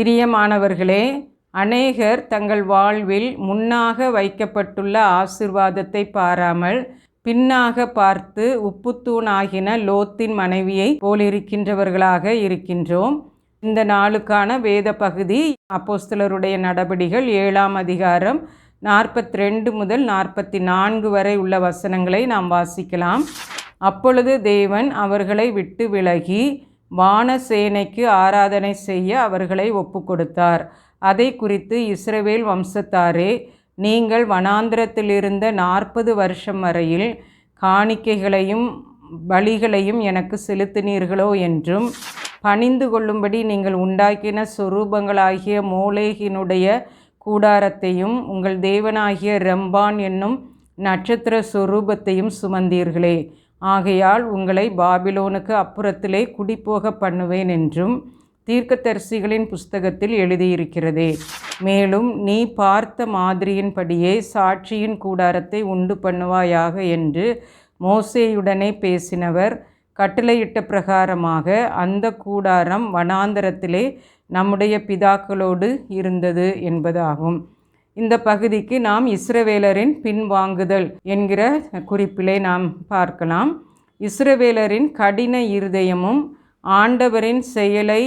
பிரியமானவர்களே அநேகர் தங்கள் வாழ்வில் முன்னாக வைக்கப்பட்டுள்ள ஆசிர்வாதத்தை பாராமல் பின்னாக பார்த்து உப்புத்தூணாகின லோத்தின் மனைவியை போலிருக்கின்றவர்களாக இருக்கின்றோம். இந்த நாளுக்கான வேத பகுதி அப்போஸ்தலருடைய நடபடிகள் ஏழாம் அதிகாரம் நாற்பத்தி ரெண்டு முதல் நாற்பத்தி நான்கு வரை உள்ள வசனங்களை நாம் வாசிக்கலாம். அப்பொழுது தேவன் அவர்களை விட்டு விலகி வானசேனைக்கு ஆராதனை செய்ய அவர்களை ஒப்புக்கொடுத்தார். அதை குறித்து இஸ்ரவேல் வம்சத்தாரே நீங்கள் வனாந்திரத்திலிருந்த நாற்பது வருஷம் வரையில் காணிக்கைகளையும் பலிகளையும் எனக்கு செலுத்தினீர்களோ என்றும் பணிந்து கொள்ளும்படி நீங்கள் உண்டாக்கின சொரூபங்களாகிய மோலேகினுடைய கூடாரத்தையும் உங்கள் தேவனாகிய ரெம்பான் என்னும் நட்சத்திர சொரூபத்தையும் சுமந்தீர்களே. ஆகையால் உங்களை பாபிலோனுக்கு அப்புறத்திலே குடிப்போக பண்ணுவேன் என்றும் தீர்க்கதரிசிகளின் புஸ்தகத்தில் எழுதியிருக்கிறதே. மேலும் நீ பார்த்த மாதிரியின்படியே சாட்சியின் கூடாரத்தை உண்டு பண்ணுவாயாக என்று மோசேயுடனே பேசினவர் கட்டளையிட்ட பிரகாரமாக அந்த கூடாரம் வனாந்தரத்திலே நம்முடைய பிதாக்களோடு இருந்தது என்பதாகும். இந்த பகுதிக்கு நாம் இஸ்ரவேலரின் பின்வாங்குதல் என்கிற குறிப்பிலே நாம் பார்க்கலாம். இஸ்ரவேலரின் கடின இருதயமும் ஆண்டவரின் செயலை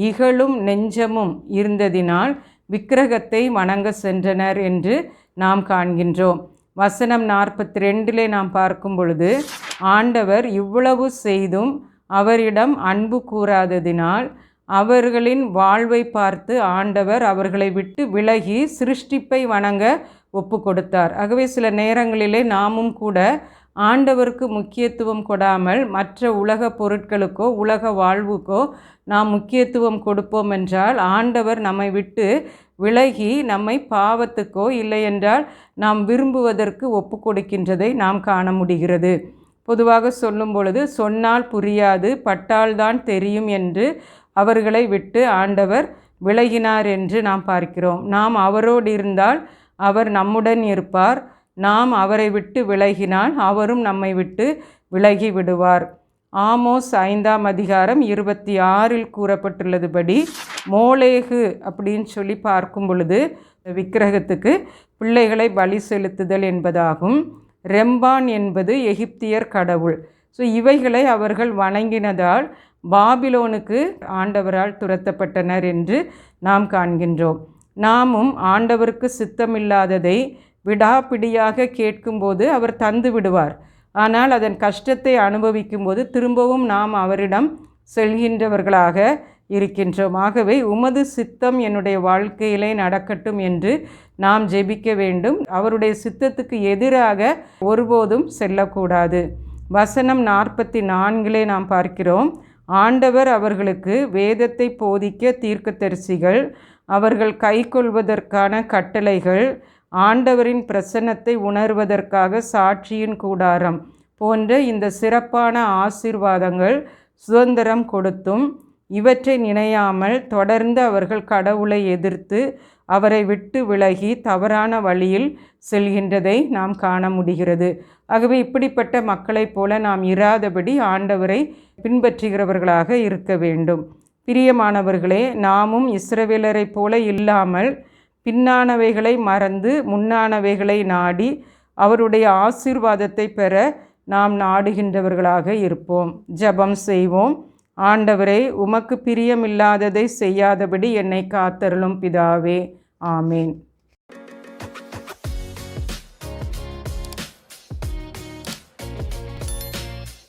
இகழும் நெஞ்சமும் இருந்ததினால் விக்கிரகத்தை வணங்க சென்றனர் என்று நாம் காண்கின்றோம். வசனம் நாற்பத்தி ரெண்டிலே நாம் பார்க்கும் பொழுது ஆண்டவர் இவ்வளவு செய்தும் அவரிடம் அன்பு கூறாததினால் அவர்களின் வாழ்வை பார்த்து ஆண்டவர் அவர்களை விட்டு விலகி சிருஷ்டிப்பை வணங்க ஒப்பு கொடுத்தார் ஆகவே சில நேரங்களிலே நாமும் கூட ஆண்டவருக்கு முக்கியத்துவம் கொடாமல் மற்ற உலக பொருட்களுக்கோ உலக வாழ்வுக்கோ நாம் முக்கியத்துவம் கொடுப்போம் என்றால் ஆண்டவர் நம்மை விட்டு விலகி நம்மை பாவத்துக்கோ இல்லை என்றால் நாம் விரும்புவதற்கு ஒப்பு கொடுக்கின்றதை நாம் காண முடிகிறது. பொதுவாக சொல்லும் பொழுது சொன்னால் புரியாது பட்டால்தான் தெரியும் என்று அவர்களை விட்டு ஆண்டவர் விலகினார் என்று நாம் பார்க்கிறோம். நாம் அவரோடு இருந்தால் அவர் நம்முடன் இருப்பார். நாம் அவரை விட்டு விலகினால் அவரும் நம்மை விட்டு விலகி விடுவார். ஆமோஸ் ஐந்தாம் அதிகாரம் இருபத்தி ஆறில் கூறப்பட்டுள்ளதுபடி மோலேகு அப்படின்னு சொல்லி பார்க்கும் பொழுது விக்கிரகத்துக்கு பிள்ளைகளை பலி செலுத்துதல் என்பதாகும். ரெம்பான் என்பது எகிப்தியர் கடவுள். ஸோ இவைகளை அவர்கள் வணங்கினதால் பாபிலோனுக்கு ஆண்டவரால் துரத்தப்பட்டனர் என்று நாம் காண்கின்றோம். நாமும் ஆண்டவருக்கு சித்தமில்லாததை விடாப்பிடியாக கேட்கும்போது அவர் தந்து விடுவார். ஆனால் அதன் கஷ்டத்தை அனுபவிக்கும்போது திரும்பவும் நாம் அவரிடம் செல்கின்றவர்களாக இருக்கின்றோம். ஆகவே உமது சித்தம் என்னுடைய வாழ்க்கையிலே நடக்கட்டும் என்று நாம் ஜெபிக்க வேண்டும். அவருடைய சித்தத்துக்கு எதிராக ஒருபோதும் செல்லக்கூடாது. வசனம் நாற்பத்தி நான்கிலே நாம் பார்க்கிறோம். ஆண்டவர் அவர்களுக்கு வேதத்தை போதிக்க தீர்க்கதரிசிகள் அவர்கள் கைக்கொள்வதற்கான கட்டளைகள் ஆண்டவரின் பிரசன்னத்தை உணர்வதற்காக சாட்சியின் கூடாரம் போன்ற இந்த சிறப்பான ஆசீர்வாதங்கள் சுதந்திரம் கொடுத்தும் இவற்றை நினையாமல் தொடர்ந்து அவர்கள் கடவுளை எதிர்த்து அவரை விட்டு விலகி தவறான வழியில் செல்கின்றதை நாம் காண முடிகிறது. ஆகவே இப்படிப்பட்ட மக்களைப் போல நாம் இராதபடி ஆண்டவரை பின்பற்றுகிறவர்களாக இருக்க வேண்டும். பிரியமானவர்களே நாமும் இஸ்ரவேலரைப் போல இல்லாமல் பின்னானவைகளை மறந்து முன்னானவைகளை நாடி அவருடைய ஆசீர்வாதத்தை பெற நாம் நாடுகின்றவர்களாக இருப்போம். ஜெபம் செய்வோம். ஆண்டவரே உமக்கு பிரியமில்லாததை செய்யாதபடி என்னை காத்தருளும் பிதாவே. ஆமேன்.